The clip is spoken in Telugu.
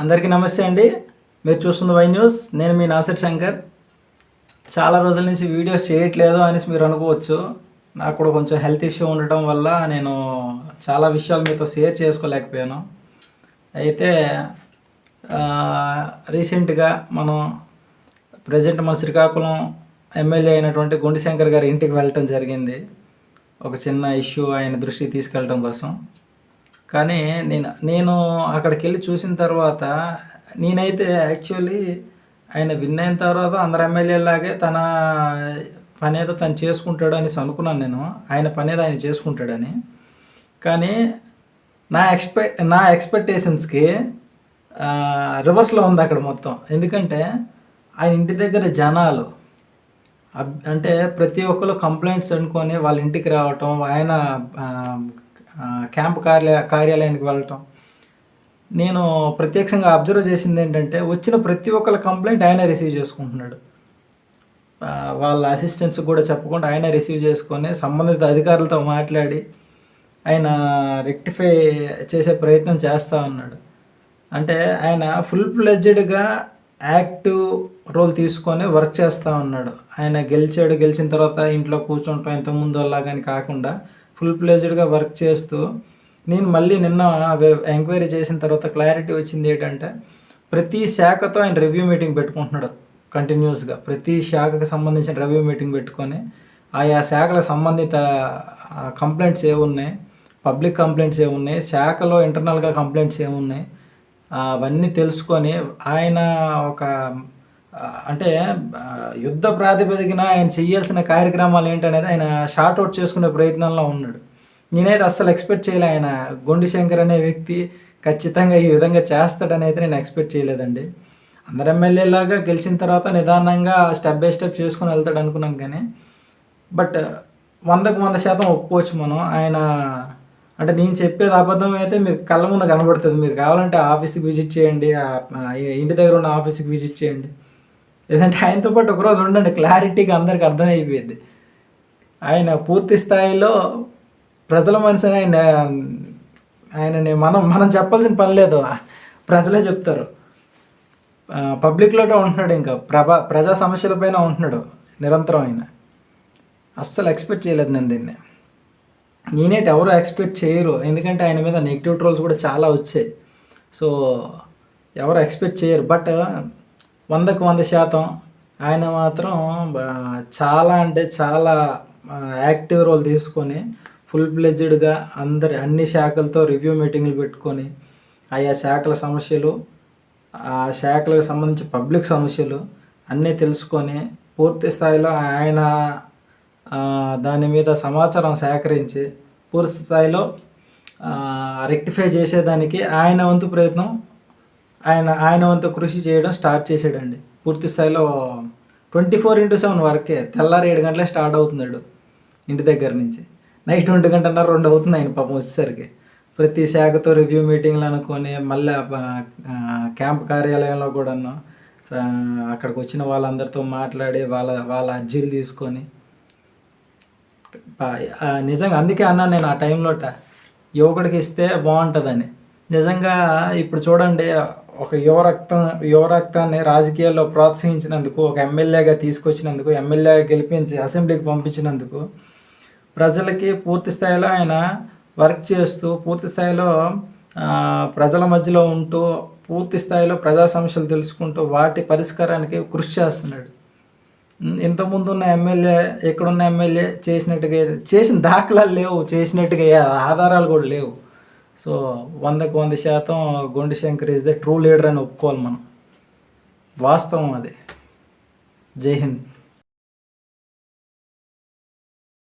అందరికీ నమస్తే అండి. మీరు చూస్తుంది వై న్యూస్ నేను మీ నాసిర్ శంకర్. చాలా రోజుల నుంచి వీడియోస్ చేయట్లేదు అనేసి మీరు అనుకోవచ్చు. నాకు కూడా కొంచెం హెల్త్ ఇష్యూ ఉండటం వల్ల నేను చాలా విషయాలు మీతో షేర్ చేసుకోలేకపోయాను. అయితే రీసెంట్గా మనం ప్రజెంట్ మన శ్రీకాకుళం ఎమ్మెల్యే అయినటువంటి గుండి శంకర్ గారి ఇంటికి వెళ్ళటం జరిగింది. ఒక చిన్న ఇష్యూ ఆయన దృష్టికి తీసుకెళ్ళడం కోసం. కానీ నేను నేను అక్కడికి వెళ్ళి చూసిన తర్వాత నేనైతే యాక్చువల్లీ ఆయన విన్ అయిన తర్వాత అందరు ఎమ్మెల్యేలాగే తన పని ఏదో తను చేసుకుంటాడు అనేసి అనుకున్నాను నేను. ఆయన పని ఏదో ఆయన చేసుకుంటాడని. కానీ నా ఎక్స్పె నా ఎక్స్పెక్టేషన్స్కి రివర్స్లో ఉంది అక్కడ మొత్తం. ఎందుకంటే ఆయన ఇంటి దగ్గర జనాలు అంటే ప్రతి ఒక్కరు కంప్లైంట్స్ అనుకొని వాళ్ళ ఇంటికి రావటం ఆయన క్యాంప్ కార్యాలయ కార్యాలయానికి వెళ్ళటం. నేను ప్రత్యక్షంగా అబ్జర్వ్ చేసింది ఏంటంటే వచ్చిన ప్రతి ఒక్కరి కంప్లైంట్ ఆయన రిసీవ్ చేసుకుంటున్నాడు. వాళ్ళ అసిస్టెంట్స్ కూడా చెప్పకుండా ఆయన రిసీవ్ చేసుకొని సంబంధిత అధికారులతో మాట్లాడి ఆయన రెక్టిఫై చేసే ప్రయత్నం చేస్తూ ఉన్నాడు. అంటే ఆయన ఫుల్ ప్లెడ్జెడ్గా యాక్టివ్ రోల్ తీసుకొని వర్క్ చేస్తూ ఉన్నాడు. ఆయన గెలిచాడు గెలిచిన తర్వాత ఇంట్లో కూర్చుంటాం ఇంత ముందు కానీ కాకుండా ఫుల్ ప్లేజ్డ్గా వర్క్ చేస్తూ నేను మళ్ళీ నిన్న ఎంక్వైరీ చేసిన తర్వాత క్లారిటీ వచ్చింది ఏంటంటే ప్రతి శాఖతో ఆయన రివ్యూ మీటింగ్ పెట్టుకుంటున్నాడు కంటిన్యూస్గా ప్రతి శాఖకు సంబంధించిన రివ్యూ మీటింగ్ పెట్టుకొని ఆయా శాఖల సంబంధిత కంప్లైంట్స్ ఏమున్నాయి పబ్లిక్ కంప్లైంట్స్ ఏమున్నాయి శాఖలో ఇంటర్నల్గా కంప్లైంట్స్ ఏమున్నాయి అవన్నీ తెలుసుకొని ఆయన ఒక అంటే యుద్ధ ప్రాతిపదికన ఆయన చేయాల్సిన కార్యక్రమాలు ఏంటనేది ఆయన షార్ట్ అవుట్ చేసుకునే ప్రయత్నంలో ఉన్నాడు. నేనైతే అస్సలు ఎక్స్పెక్ట్ చేయలే ఆయన గొండి శంకర్ అనే వ్యక్తి ఖచ్చితంగా ఈ విధంగా చేస్తాడని అయితే నేను ఎక్స్పెక్ట్ చేయలేదండి. అందరు ఎమ్మెల్యేలాగా గెలిచిన తర్వాత నిదానంగా స్టెప్ బై స్టెప్ చేసుకుని వెళ్తాడు అనుకున్నాం కానీ బట్ వందకు వంద శాతం ఒప్పుకోవచ్చు మనం. ఆయన అంటే నేను చెప్పేది అబద్ధం అయితే మీకు కళ్ళ ముందు కనబడుతుంది. మీరు కావాలంటే ఆఫీస్కి విజిట్ చేయండి ఇంటి దగ్గర ఉన్న ఆఫీస్కి విజిట్ చేయండి. లేదంటే ఆయనతో పాటు ఒకరోజు ఉండండి క్లారిటీగా అందరికి అర్థమైపోయింది. ఆయన పూర్తి స్థాయిలో ప్రజల మనిషిని ఆయన ఆయనని మనం మనం చెప్పాల్సిన పని లేదు. ప్రజలే చెప్తారు. పబ్లిక్లోనే ఉంటున్నాడు ఇంకా. ప్రభా ప్రజా సమస్యలపైన ఉంటున్నాడు నిరంతరం ఆయన. అస్సలు ఎక్స్పెక్ట్ చేయలేదు నేను దీన్ని. నేనేటి ఎవరు ఎక్స్పెక్ట్ చేయరు. ఎందుకంటే ఆయన మీద నెగిటివ్ ట్రోల్స్ కూడా చాలా వచ్చాయి. సో ఎవరు ఎక్స్పెక్ట్ చేయరు. బట్ వందకు వంద శాతం. ఆయన మాత్రం చాలా అంటే చాలా యాక్టివ్ రోల్ తీసుకొని ఫుల్ ప్లెజ్డ్గా అందరి అన్ని శాఖలతో రివ్యూ మీటింగ్లు పెట్టుకొని ఆయా శాఖల సమస్యలు ఆ శాఖలకు సంబంధించి పబ్లిక్ సమస్యలు అన్నీ తెలుసుకొని పూర్తి స్థాయిలో ఆయన దాని మీద సమాచారం సేకరించి పూర్తి స్థాయిలో రెక్టిఫై చేసేదానికి ఆయన వంతు ప్రయత్నం ఆయన ఆయన వంతు కృషి చేయడం స్టార్ట్ చేసాడండి. పూర్తి స్థాయిలో ట్వంటీ ఫోర్ ఇంటూ సెవెన్ వరకే తెల్లారి ఏడు గంటలే స్టార్ట్ అవుతున్నాడు ఇంటి దగ్గర నుంచి. నైట్ ఒంటి గంటన్నర రెండు అవుతుంది ఆయన పాపం వచ్చేసరికి. ప్రతి శాఖతో రివ్యూ మీటింగ్లు అనుకొని మళ్ళీ క్యాంప్ కార్యాలయంలో కూడాను అక్కడికి వచ్చిన వాళ్ళందరితో మాట్లాడి వాళ్ళ వాళ్ళ అర్జీలు తీసుకొని. నిజంగా అందుకే అన్నాను నేను ఆ టైంలోట యువకుడికి ఇస్తే బాగుంటుందని. నిజంగా ఇప్పుడు చూడండి ఒక యువ రక్తం యువ రక్తాన్ని రాజకీయాల్లో ప్రోత్సహించినందుకు ఒక ఎమ్మెల్యేగా తీసుకొచ్చినందుకు ఎమ్మెల్యేగా గెలిపించి అసెంబ్లీకి పంపించినందుకు ప్రజలకి పూర్తి స్థాయిలో ఆయన వర్క్ చేస్తూ పూర్తి స్థాయిలో ప్రజల మధ్యలో ఉంటూ పూర్తి స్థాయిలో ప్రజా సమస్యలు తెలుసుకుంటూ వాటి పరిష్కారానికి కృషి చేస్తున్నాడు. ఇంతకుముందు ఉన్న ఎమ్మెల్యే ఎక్కడున్న ఎమ్మెల్యే చేసినట్టుగా చేసిన దాఖలాలు లేవు చేసినట్టుగా ఆధారాలు కూడా లేవు. సో వందకు వంద శాతం Gondi Shankar is the true leader అని ఒప్పుకోవాలి మనం. వాస్తవం అది. జై హింద్.